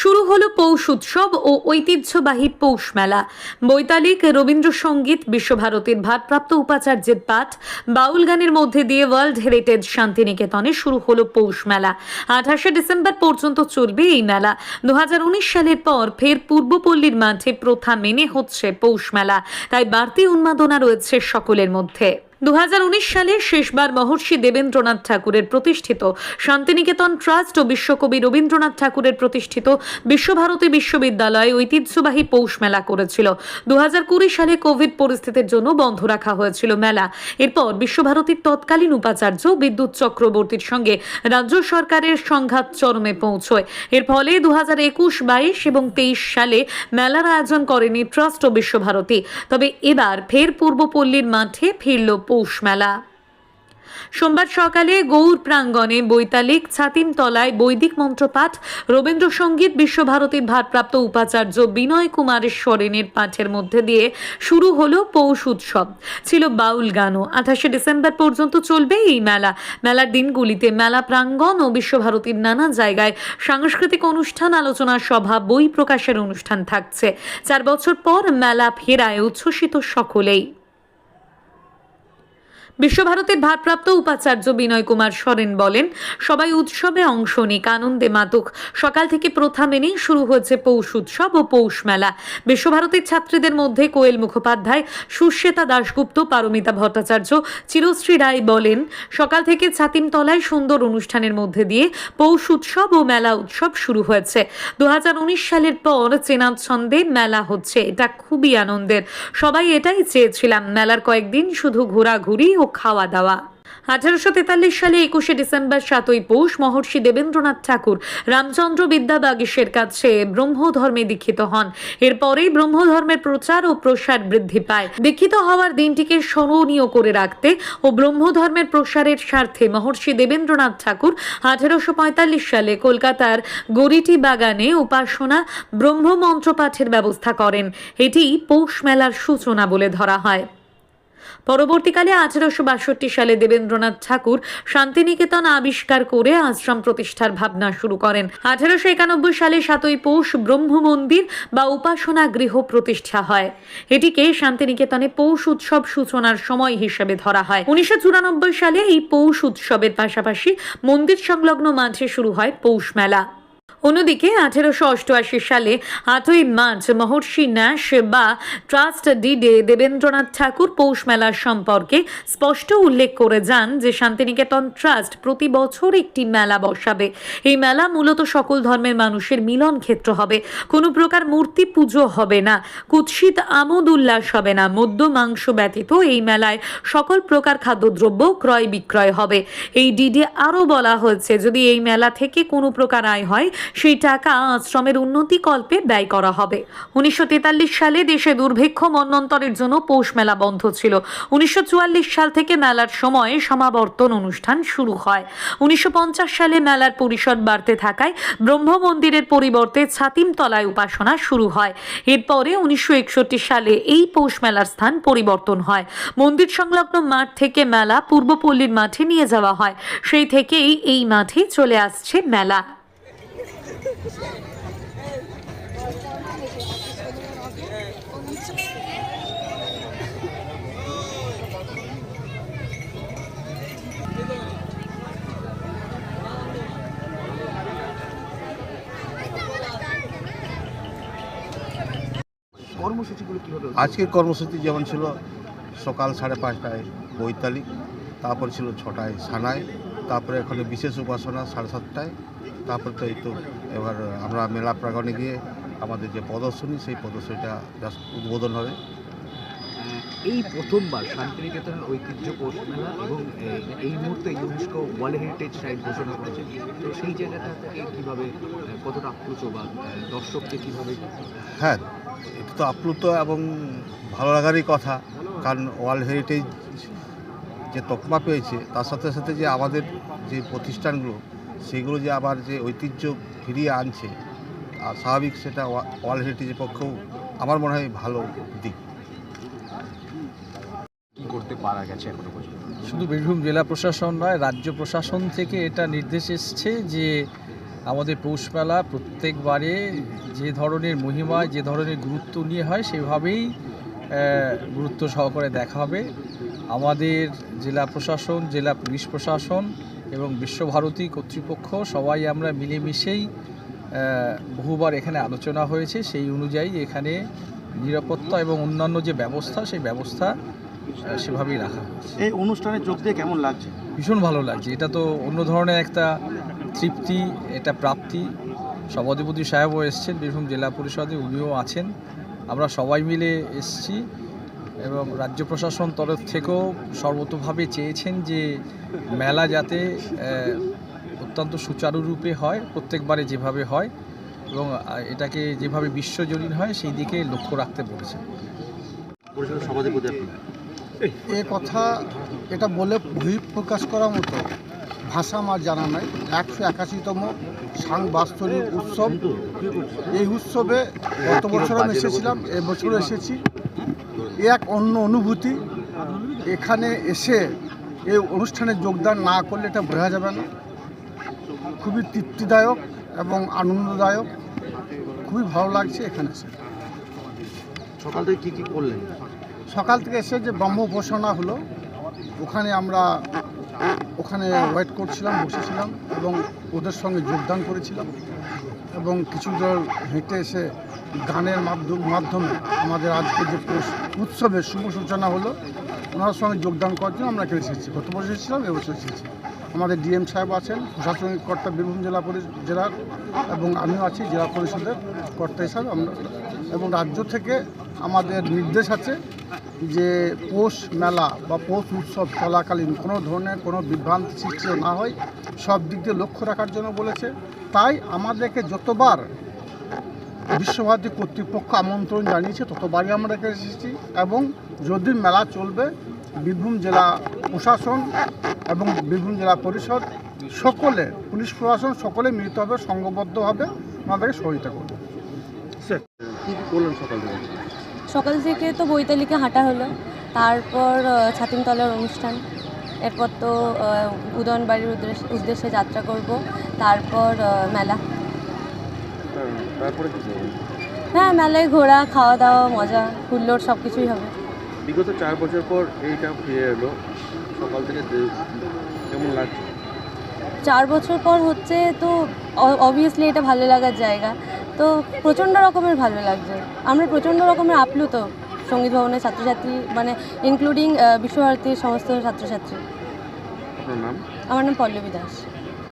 শুরু হলো পৌষ উৎসব ও ঐতিহ্যবাহী পৌষ মেলা। বৈতালিক রবীন্দ্রসঙ্গীত বিশ্বভারতীর ভারপ্রাপ্ত উপাচার্যের পাঠ বাউল গানের মধ্যে দিয়ে ওয়ার্ল্ড হেরিটেজ শান্তিনিকেতনে শুরু হলো পৌষ মেলা। আঠাশে ডিসেম্বর পর্যন্ত চলবে এই মেলা। দু হাজার উনিশ সালের পর ফের পূর্বপল্লীর মাঠে প্রথা মেনে হচ্ছে পৌষ মেলা। তাই বাড়তি উন্মাদনা রয়েছে সকলের মধ্যে। দু হাজার উনিশ সালে শেষবার মহর্ষি দেবেন্দ্রনাথ ঠাকুরের প্রতিষ্ঠিত শান্তিনিকেতন ট্রাস্ট ও বিশ্বকবি রবীন্দ্রনাথ ঠাকুরের প্রতিষ্ঠিত বিশ্বভারতী বিশ্ববিদ্যালয় ঐতিহ্যবাহী পৌষ মেলা করেছিল। দু হাজার কুড়ি সালে কোভিড পরিস্থিতির জন্য বন্ধ রাখা হয়েছিল মেলা। এরপর বিশ্বভারতীর তৎকালীন উপাচার্য বিদ্যুৎ চক্রবর্তীর সঙ্গে রাজ্য সরকারের সংঘাত চরমে পৌঁছয়। এর ফলে দু হাজার একুশ বাইশ এবং তেইশ সালে মেলার আয়োজন করেনি ট্রাস্ট ও বিশ্বভারতী। তবে এবার ফের পূর্বপল্লীর মাঠে ফিরল পৌষ মেলা। সোমবার সকালে গৌর প্রাঙ্গণে বৈতালিক ছাতিমতলায় বৈদিক মন্ত্রপাঠ রবীন্দ্রসঙ্গীত বিশ্বভারতীর ভারপ্রাপ্ত উপাচার্য বিনয় কুমারের সরেনের পাঠের মধ্যে দিয়ে শুরু হলো পৌষ উৎসব। ছিল বাউল গানও। আঠাশে ডিসেম্বর পর্যন্ত চলবে এই মেলা। মেলার দিনগুলিতে মেলা প্রাঙ্গণ ও বিশ্বভারতীর নানা জায়গায় সাংস্কৃতিক অনুষ্ঠান, আলোচনা সভা, বই প্রকাশের অনুষ্ঠান থাকছে। চার বছর পর মেলা ফেরায় উচ্ছ্বসিত সকলেই। বিশ্বভারতীর ভারপ্রাপ্ত উপাচার্য বিনয় কুমার সরেন বলেন, সবাই উৎসবে অংশ নিক, আনন্দে মাতুক। সকাল থেকে প্রথা মেনেই শুরু হয়েছে পৌষ উৎসব ও পৌষ মেলা। বিশ্বভারতীর ছাত্রীদের মধ্যে কোয়েল মুখোপাধ্যায় সুশ্বেতা দাশগুপ্ত, পারমিতা ভট্টাচার্য, চিরশ্রী রায় বলেন, সকাল থেকে ছাতিমতলায় সুন্দর অনুষ্ঠানের মধ্যে দিয়ে পৌষ উৎসব ও মেলা উৎসব শুরু হয়েছে। দু হাজার উনিশ সালের পর চেনা ছন্দে মেলা হচ্ছে, এটা খুবই আনন্দের। সবাই এটাই চেয়েছিলাম, মেলার কয়েকদিন শুধু ঘোরাঘুরি ও খাওয়া দাওয়া আঠারোশো তেতাল্লিশ সালে একুশে ডিসেম্বর সাতই পৌষ মহর্ষি দেবেন্দ্রনাথ ঠাকুর রামচন্দ্র বিদ্যাবাগীশের কাছে ব্রহ্ম ধর্মে দীক্ষিত হন। এরপরেই ব্রহ্ম ধর্মের প্রচার ও প্রসার বৃদ্ধি পায়। দীক্ষিত হওয়ার দিনটিকে স্মরণীয় করে রাখতে ও ব্রহ্ম ধর্মের প্রসারের স্বার্থে মহর্ষি দেবেন্দ্রনাথ ঠাকুর আঠারোশো পঁয়তাল্লিশ সালে কলকাতার গরিটি বাগানে উপাসনা ব্রহ্ম মন্ত্র পাঠের ব্যবস্থা করেন। এটি পৌষ মেলার সূচনা বলে ধরা হয়। পরবর্তীকালে আঠারোশো বাষট্টি সালে দেবেন্দ্রনাথ ঠাকুর শান্তিনিকেতন আবিষ্কার করে আশ্রম প্রতিষ্ঠার ভাবনা শুরু করেন। আঠারোশো একানব্বই সালে সাতই পৌষ ব্রহ্ম মন্দির বা উপাসনা গৃহ প্রতিষ্ঠা হয়। এটিকে শান্তিনিকেতনে পৌষ উৎসব সূচনার সময় হিসেবে ধরা হয়। উনিশশো চুরানব্বই সালে এই পৌষ উৎসবের পাশাপাশি মন্দির সংলগ্ন মাঝে শুরু হয় পৌষ মেলা। অন্যদিকে আঠেরোশো অষ্টআশি সালে আটই মার্চ মহর্ষি ন্যাস বা ট্রাস্ট ডিডে দেবেন্দ্রনাথ ঠাকুর পৌষ মেলার সম্পর্কে স্পষ্ট উল্লেখ করে যান যে শান্তিনিকেতন ট্রাস্ট প্রতি বছর একটি মেলা বসাবে। এই মেলা মূলত সকল ধর্মের মানুষের মিলন ক্ষেত্র হবে। কোনো প্রকার মূর্তি পুজো হবে না। কুৎসিত আমোদ উল্লাস হবে না। মদ্য মাংস ব্যতীত এই মেলায় সকল প্রকার খাদ্যদ্রব্য ক্রয় বিক্রয় হবে। এই ডিডে আরও বলা হয়েছে, যদি এই মেলা থেকে কোনো প্রকার আয় হয় সেই টাকা আশ্রমের উন্নতি কল্পে ব্যয় করা হবে। উনিশশো তেতাল্লিশ সালে দেশে দুর্ভিক্ষ মন্বন্তরের জন্য পৌষ মেলা বন্ধ ছিল। উনিশশো চুয়াল্লিশ সাল থেকে মেলার সময় সমাবর্তন অনুষ্ঠান শুরু হয়। উনিশশো পঞ্চাশ সালে মেলার পরিসর বাড়তে থাকায় ব্রহ্ম মন্দিরের পরিবর্তে ছাতিমতলায় উপাসনা শুরু হয়। এরপরে উনিশশো একষট্টি সালে এই পৌষ মেলার স্থান পরিবর্তন হয়। মন্দির সংলগ্ন মাঠ থেকে মেলা পূর্বপল্লীর মাঠে নিয়ে যাওয়া হয়। সেই থেকেই এই মাঠে চলে আসছে মেলা। কর্মসূচিগুলো আজকের কর্মসূচি যেমন ছিল সকাল সাড়ে পাঁচটায় বৈতালিক তারপর ছিল ছটায় সানায় তারপরে এখানে বিশেষ উপাসনা সাড়ে সাতটায়। তারপরে তো এই তো এবার আমরা মেলা প্রাঙ্গণে গিয়ে আমাদের যে প্রদর্শনী সেই প্রদর্শনীটা জাস্ট উদ্বোধন হবে। এই প্রথমবার শান্তিনিকেতনের ঐতিহ্য পৌষ মেলা এবং এই মুহূর্তে ইউনেস্কো ওয়ার্ল্ড হেরিটেজ সাইট ঘোষণা করেছে। তো সেই জায়গাটা থেকে কীভাবে কতটা আপ্লুত বা দর্শককে কীভাবে হ্যাঁ এটা তো আপ্লুত এবং ভালো লাগারই কথা। কারণ ওয়ার্ল্ড হেরিটেজ যে তকমা পেয়েছে তার সাথে সাথে যে আমাদের যে প্রতিষ্ঠানগুলো সেগুলো যে আবার যে ঐতিহ্য ফিরিয়ে আনছে আর স্বাভাবিক সেটা ওয়া- ওয়ার্ল্ড হেরিটেজের পক্ষেও আমার মনে হয় ভালো দিক। কী করতে পারা গেছে এখনও পর্যন্ত? শুধু বীরভূম জেলা প্রশাসন নয় রাজ্য প্রশাসন থেকে এটা নির্দেশ এসছে যে আমাদের পৌষমেলা প্রত্যেকবারে যে ধরনের মহিমা যে ধরনের গুরুত্ব নিয়ে হয় সেভাবেই গুরুত্ব সহকারে দেখা হবে। আমাদের জেলা প্রশাসন জেলা পুলিশ প্রশাসন এবং বিশ্বভারতী কর্তৃপক্ষ সবাই আমরা মিলেমিশেই বহুবার এখানে আলোচনা হয়েছে। সেই অনুযায়ী এখানে নিরাপত্তা এবং অন্যান্য যে ব্যবস্থা সেই ব্যবস্থা সেভাবেই রাখা হয়েছে। এই অনুষ্ঠানে যোগ দিয়ে কেমন লাগছে? ভীষণ ভালো লাগছে। এটা তো অন্য ধরনের একটা তৃপ্তি এটা প্রাপ্তি। সভাধিপতি সাহেবও এসছেন বীরভূম জেলা পরিষদে উনিও আছেন। আমরা সবাই মিলে এসছি। এবং রাজ্য প্রশাসন তরফ থেকেও সর্বতোভাবে চেয়েছেন যে মেলা যাতে অত্যন্ত সুচারুরূপে হয় প্রত্যেকবারে যেভাবে হয় এবং এটাকে যেভাবে বিশ্বজনীন হয় সেই দিকে লক্ষ্য রাখতে বলেছেন। পরিষদের এ কথা এটা বলে বহিঃপ্রকাশ করার মতো ভাষা আমার জানা নাই। একশো একাশিতম সাংবাস্তরিক উৎসব। এই উৎসবে গত বছর আমি এসেছিলাম এবছরও এসেছি। এক অন্য অনুভূতি। এখানে এসে এই অনুষ্ঠানে যোগদান না করলে এটা বোঝা যাবে না। খুবই তৃপ্তিদায়ক এবং আনন্দদায়ক। খুবই ভালো লাগছে এখানে এসে। সকাল থেকে কী কী করলেন? সকাল থেকে এসে যে ব্রহ্ম উপাসনা হলো ওখানে আমরা ওখানে ওয়েট করছিলাম বসেছিলাম এবং ওদের সঙ্গে যোগদান করেছিলাম। এবং কিছু দল হেঁটে এসে গানের মাধ্যম মাধ্যমে আমাদের আজকে যে উৎসবের শুভ সূচনা হলো, ওনার সঙ্গে যোগদান করার জন্য আমরা এখানে এসেছি। গত বছর এসেছিলাম এবছর এসেছি। আমাদের ডিএম সাহেব আছেন, প্রশাসনিক কর্তা বীরভূম জেলা জেলার এবং আমিও আছি, জেলা পরিষদের কর্তা হিসাবে আমরা এবং রাজ্য থেকে আমাদের নির্দেশ আছে যে পৌষ মেলা বা পৌষ উৎসব চলাকালীন কোনো ধরনের কোনো বিভ্রান্তি সৃষ্টি না হয়, সব দিক দিয়ে লক্ষ্য রাখার জন্য বলেছে। তাই আমাদেরকে যতবার বিশ্বভারতী কর্তৃপক্ষ আমন্ত্রণ জানিয়েছে, ততবারই আমরা এখানে এসেছি এবং যদি মেলা চলবে, বীরভূম জেলা প্রশাসন এবং বীরভূম জেলা পরিষদ সকলে পুলিশ প্রশাসন সকলে মিলিত মিলিতভাবে সংঘবদ্ধভাবে আমাদেরকে সহযোগিতা করবে। সকাল থেকে? সকাল থেকে তো বৈতালিকে হাঁটা হলো। তারপর ছাতিমতলার অনুষ্ঠান। এরপর তো আহ, উদয়নবাড়ির উদ্দেশ্যে উদ্দেশ্যে যাত্রা করব। তারপর মেলা। করবেন? হ্যাঁ মেলায় ঘোরা খাওয়া দাওয়া মজা হুল্লোড় সব কিছুই হবে। বিগত চার বছর পর এইটা ফিরে এলো। সকাল থেকে কেমন লাগছে? চার বছর পর হচ্ছে তো অবভিয়াসলি এটা ভালো লাগার জায়গা। তো প্রচণ্ড রকমের ভালো লাগছে। আমরা প্রচণ্ড রকমের আপ্লুত সংগীত ভবনের ছাত্রছাত্রী মানে ইনক্লুডিং বিশ্বভারতীর সমস্ত ছাত্রছাত্রী। আমার নাম পল্লবী দাস।